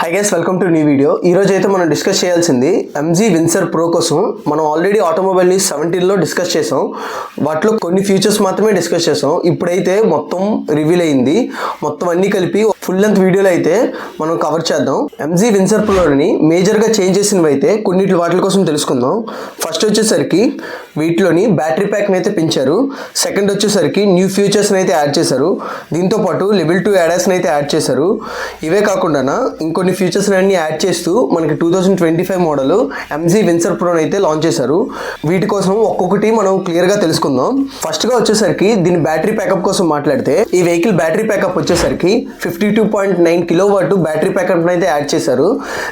Hi guys welcome to new video ఈ రోజు అయితే మనం డిస్కస్ చేయాల్సింది ఎంజీ విన్సర్ ప్రో కోసం మనం ఆల్రెడీ ఆటోమొబైల్ని సెవెంటీన్లో డిస్కస్ చేసాం. వాటిలో కొన్ని ఫీచర్స్ మాత్రమే డిస్కస్ చేసాం. ఇప్పుడైతే మొత్తం రివీల్ అయింది. మొత్తం అన్ని కలిపి ఫుల్ లెంత్ వీడియోలో అయితే మనం కవర్ చేద్దాం. ఎంజీ విన్సర్ ప్రోని మేజర్గా చేంజ్ చేసినవి అయితే కొన్నిటి వాటి కోసం తెలుసుకుందాం. ఫస్ట్ వచ్చేసరికి వీటిలోని బ్యాటరీ ప్యాక్ని అయితే పెంచారు. సెకండ్ వచ్చేసరికి న్యూ ఫీచర్స్ని అయితే యాడ్ చేశారు. దీంతో పాటు లెవెల్ టూ యాడాస్ని అయితే యాడ్ చేశారు. ఇవే కాకుండా ఇంకొన్ని ఫీచర్స్ అన్ని యాడ్ చేస్తూ మనకి two thousand twenty five model MG Windsor ప్రోని అయితే లాంచ్ చేశారు. వీటి కోసం ఒక్కొక్కటి మనం క్లియర్గా తెలుసుకుందాం. ఫస్ట్గా వచ్చేసరికి దీని బ్యాటరీ ప్యాకప్ కోసం మాట్లాడితే ఈ వెహికల్ బ్యాటరీ ప్యాకప్ వచ్చేసరికి fifty two point nine kilo watt battery backup అయితే యాడ్ చేశారు.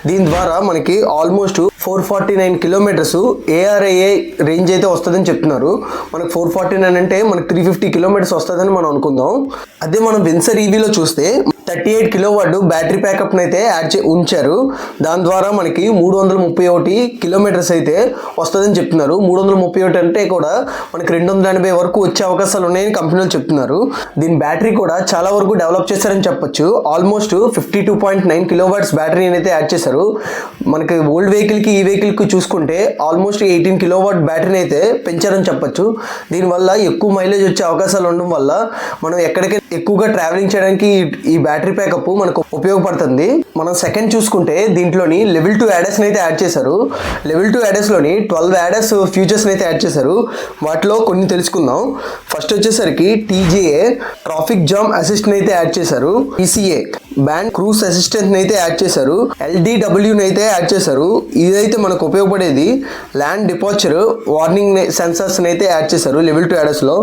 దీని ద్వారా మనకి almost four forty nine kilometres ARIA range అయితే వస్తుందని చెప్తున్నారు. మనకు ఫోర్ ఫార్టీ నైన్ అంటే మనకి త్రీ ఫిఫ్టీ కిలోమీటర్స్ వస్తుందని మనం అనుకుందాం. అదే మనం విన్సర్ ఈవీలో చూస్తే thirty eight kilo watt battery ప్యాకప్ని అయితే యాడ్ చే ఉంచారు. దాని ద్వారా మనకి మూడు వందల ముప్పై ఒకటి కిలోమీటర్స్ అయితే వస్తుందని చెప్తున్నారు. మూడు వందల ముప్పై ఒకటి అంటే కూడా మనకి రెండు వందల ఎనభై వరకు వచ్చే అవకాశాలు ఉన్నాయని కంపెనీలు చెప్తున్నారు. దీని బ్యాటరీ కూడా చాలా వరకు డెవలప్ చేశారని చెప్పొచ్చు. Almost fifty two point nine kilo watts బ్యాటరీని అయితే యాడ్ చేశారు. మనకి ఓల్డ్ వెహికల్కి ఈ వెహికల్కి చూసుకుంటే ఆల్మోస్ట్ ఎయిటీన్ కిలో వాట్ బ్యాటరీని అయితే పెంచారని చెప్పొచ్చు. దీనివల్ల ఎక్కువ మైలేజ్ వచ్చే అవకాశాలు ఉండడం వల్ల మనం ఎక్కడికి ఎక్కువగా ట్రావెలింగ్ చేయడానికి ఈ- ఈ బ్యాటరీ ప్యాకప్ మనకు ఉపయోగపడుతుంది. మనం సెకండ్ చూసుకుంటే దీంట్లోని లెవెల్ టూ యాడర్స్ని అయితే యాడ్ చేశారు. లెవెల్ టూ యాడర్స్లోని ట్వెల్వ్ యాడర్స్ ఫ్యూచర్స్ని అయితే యాడ్ చేశారు. వాటిలో కొన్ని తెలుసుకుందాం. ఫస్ట్ వచ్చేసరికి టీజీఏ ట్రాఫిక్ జామ్ అసిస్ట్ని అయితే యాడ్ చేశారు. ఈసీఏ. బ్యాండ్ క్రూస్ అసిస్టెంట్ అయితే యాడ్ చేశారు. ఎల్డీడబ్ల్యూని అయితే యాడ్ చేశారు. ఇదైతే మనకు ఉపయోగపడేది ల్యాండ్ డిపార్చర్ వార్నింగ్ సెన్సర్స్ అయితే యాడ్ చేశారు లెవెల్ టూ యాడర్స్లో.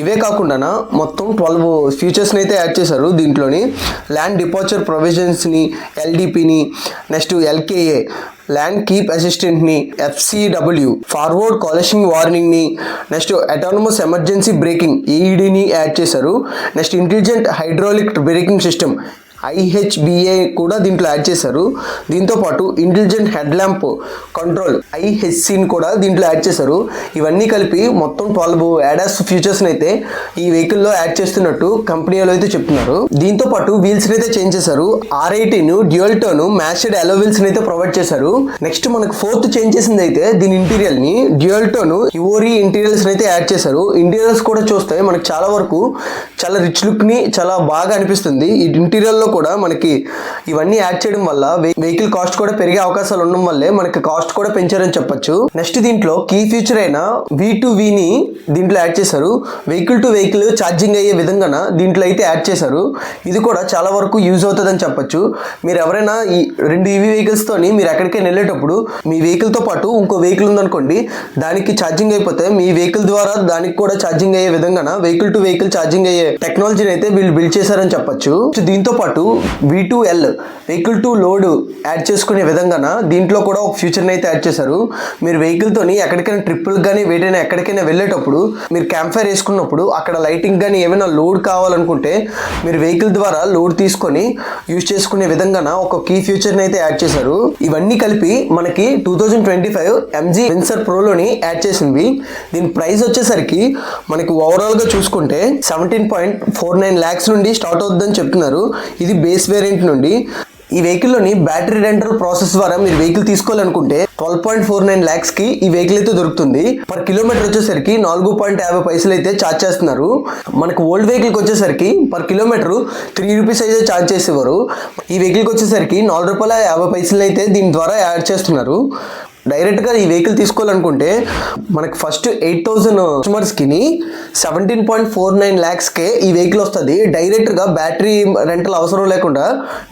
ఇవే కాకుండా మొత్తం ట్వెల్వ్ ఫీచర్స్ని అయితే యాడ్ చేశారు దీంట్లోని. ల్యాండ్ డిపార్చర్ ప్రొవిజన్స్ని ఎల్డిపిని నెక్స్ట్ ఎల్కేఏ ల్యాండ్ కీప్ అసిస్టెంట్ని ఎఫ్సిడబ్ల్యూ ఫార్వర్డ్ కాలషింగ్ వార్నింగ్ని నెక్స్ట్ అటానమస్ ఎమర్జెన్సీ బ్రేకింగ్ ఈఈడిని యాడ్ చేశారు. Next intelligent hydraulic braking system IHBA కూడా దీంట్లో యాడ్ చేశారు. దీంతో పాటు ఇంటెలిజెంట్ హెడ్ ల్యాంప్ కంట్రోల్ ఐహెచ్సిని కూడా దీంట్లో యాడ్ చేశారు. ఇవన్నీ కలిపి మొత్తం ట్వెల్వ్ యాడాస్ ఫీచర్స్ని అయితే ఈ వెహికల్లో యాడ్ చేస్తున్నట్టు కంపెనీ వాళ్ళు అయితే చెప్తున్నారు. దీంతో పాటు వీల్స్ని అయితే చేంజ్ చేశారు. R eighteen dual tone matched alloy వీల్స్ని అయితే ప్రొవైడ్ చేశారు. నెక్స్ట్ మనకు ఫోర్త్ చేంజ్ చేసింది అయితే దీని ఇంటీరియల్ని డ్యూయల్టోను డ్యూయల్ టోన్ యువరీ ఇంటీరియల్స్ని అయితే యాడ్ చేశారు. ఇంటీరియల్స్ కూడా చూస్తే మనకు చాలా వరకు చాలా రిచ్ లుక్ని చాలా బాగా అనిపిస్తుంది. ఈ ఇంటీరియల్లో కూడా మనకి ఇవన్నీ యాడ్ చేయడం వల్ల వెహికల్ కాస్ట్ కూడా పెరిగే అవకాశాలు ఉండడం వల్లే మనకి కాస్ట్ కూడా పెంచారని చెప్పొచ్చు. నెక్స్ట్ దీంట్లో కీ ఫీచర్ అయిన వి టు ని దీంట్లో యాడ్ చేశారు. వెహికల్ టు వెహికల్ ఛార్జింగ్ అయ్యే విధంగా దీంట్లో అయితే యాడ్ చేశారు. ఇది కూడా చాలా వరకు యూజ్ అవుతుందని చెప్పొచ్చు. మీరు ఎవరైనా ఈ రెండు ఈవీ వెహికల్స్ తోని మీరు ఎక్కడికైనా వెళ్ళేటప్పుడు మీ వెహికల్తో పాటు ఇంకో వెహికల్ ఉందనుకోండి దానికి ఛార్జింగ్ అయిపోతే మీ వెహికల్ ద్వారా దానికి కూడా ఛార్జింగ్ అయ్యే విధంగా వెహికల్ టు వెహికల్ ఛార్జింగ్ అయ్యే టెక్నాలజీని అయితే వీళ్ళు బిల్డ్ చేశారని చెప్పొచ్చు. దీంతో పాటు V two L vehicle to load add చేసుకునే విధంగా దీంట్లో కూడా ఒక ఫ్యూచర్ని అయితే యాడ్ చేశారు. మీరు వెహికల్ ఎక్కడికైనా ట్రిప్పులకు కానీ వేటైనా ఎక్కడికైనా వెళ్ళేటప్పుడు మీరు క్యాంప్ ఫైర్ వేసుకున్నప్పుడు అక్కడ లైటింగ్ కానీ ఏమైనా లోడ్ కావాలనుకుంటే మీరు వెహికల్ ద్వారా లోడ్ తీసుకొని యూజ్ చేసుకునే విధంగా ఒక కీ ఫ్యూచర్ని అయితే యాడ్ చేశారు. ఇవన్నీ కలిపి మనకి two thousand twenty five MG Windsor ప్రోలోని add చేసింది. దీని ప్రైస్ వచ్చేసరికి మనకి ఓవరాల్గా చూసుకుంటే seventeen point four nine lakhs నుండి స్టార్ట్ అవుతుందని చెప్తున్నారు. ఇది బేస్ వేరియంట్ నుండి ఈ వెహికల్లోని బ్యాటరీ రెంటల్ ప్రాసెస్ ద్వారా మీరు వెహికల్ తీసుకోవాలనుకుంటే ట్వెల్వ్ పాయింట్ ఫోర్ నైన్ ల్యాక్స్కి ఈ వెహికల్ అయితే దొరుకుతుంది. పర్ కిలోమీటర్ వచ్చేసరికి నాలుగు పాయింట్ యాభై పైసలు అయితే ఛార్జ్ చేస్తున్నారు. మనకు ఓల్డ్ వెహికల్కి వచ్చేసరికి పర్ కిలోమీటర్ త్రీ రూపీస్ అయితే ఛార్జ్ చేసేవారు. ఈ వెహికల్కి వచ్చేసరికి నాలుగు రూపాయల యాభై పైసలు అయితే దీని ద్వారా యాడ్ చేస్తున్నారు. డైరెక్ట్గా ఈ వెహికల్ తీసుకోవాలనుకుంటే మనకి ఫస్ట్ ఎయిట్ థౌజండ్ కస్టమర్స్కి సెవెంటీన్ పాయింట్ ఫోర్ నైన్ ల్యాక్స్కే ఈ వెహికల్ వస్తుంది. డైరెక్ట్గా బ్యాటరీ రెంటల్ అవసరం లేకుండా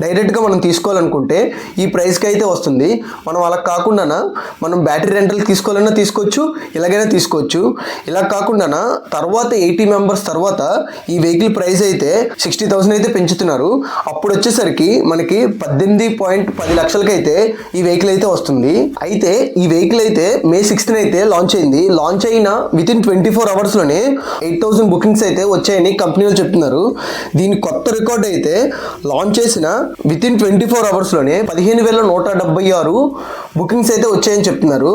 డైరెక్ట్గా మనం తీసుకోవాలనుకుంటే ఈ ప్రైస్కి అయితే వస్తుంది. మనం అలా కాకుండా మనం బ్యాటరీ రెంటల్ తీసుకోవాలన్నా తీసుకోవచ్చు ఇలాగైనా తీసుకోవచ్చు. ఇలా కాకుండా తర్వాత ఎయిటీ మెంబర్స్ తర్వాత ఈ వెహికల్ ప్రైస్ అయితే సిక్స్టీ థౌసండ్ అయితే పెంచుతున్నారు. అప్పుడు వచ్చేసరికి మనకి పద్దెనిమిది పాయింట్ పది లక్షలకైతే ఈ వెహికల్ అయితే వస్తుంది. అయితే ఈ వెహికల్ అయితే మే సిక్స్త్ అయితే లాంచ్ అయింది. లాంచ్ అయిన విత్ ఇన్ ట్వంటీ ఫోర్ అవర్స్లోనే ఎయిట్ థౌసండ్ బుకింగ్స్ అయితే వచ్చాయని కంపెనీలు చెప్తున్నారు. దీని కొత్త రికార్డ్ అయితే లాంచ్ చేసిన విత్ ఇన్ ట్వంటీ ఫోర్ అవర్స్లోనే పదిహేను వేల నూట డెబ్బై ఆరు బుకింగ్స్ అయితే వచ్చాయని చెప్తున్నారు.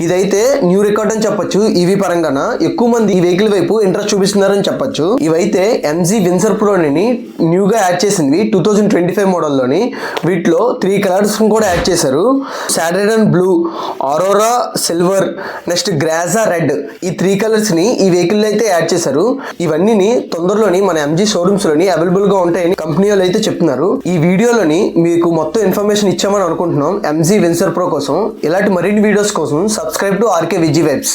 ఇదైతే న్యూ రికార్డ్ అని చెప్పొచ్చు. ఈవీ పరంగాన? ఎక్కువ మంది ఈ వెహికల్ వైపు ఇంట్రెస్ట్ చూపిస్తున్నారని చెప్పొచ్చు. ఇవైతే ఎంజీ విన్సర్ ప్రోని న్యూగా యాడ్ చేసింది. టూ థౌజండ్ ట్వంటీ ఫైవ్ మోడల్లోని వీటిలో త్రీ కలర్స్ కూడా యాడ్ చేశారు. సాటర్డన్ blue aurora silver next glaze red ఈ త్రీ కలర్స్ని ఈ వెహికల్ అయితే యాడ్ చేశారు. ఇవన్నీ తొందరలోని మన ఎంజీ షోరూమ్స్లోని అవైలబుల్గా ఉంటాయని కంపెనీ వాళ్ళు అయితే చెప్తున్నారు. ఈ వీడియోలోని మీకు మొత్తం ఇన్ఫర్మేషన్ ఇచ్చామని అనుకుంటున్నాం. ఎంజీ విన్సర్ ప్రో కోసం. కోసం ఇలాంటి మరిన్ని వీడియోస్ కోసం subscribe to RK VG webs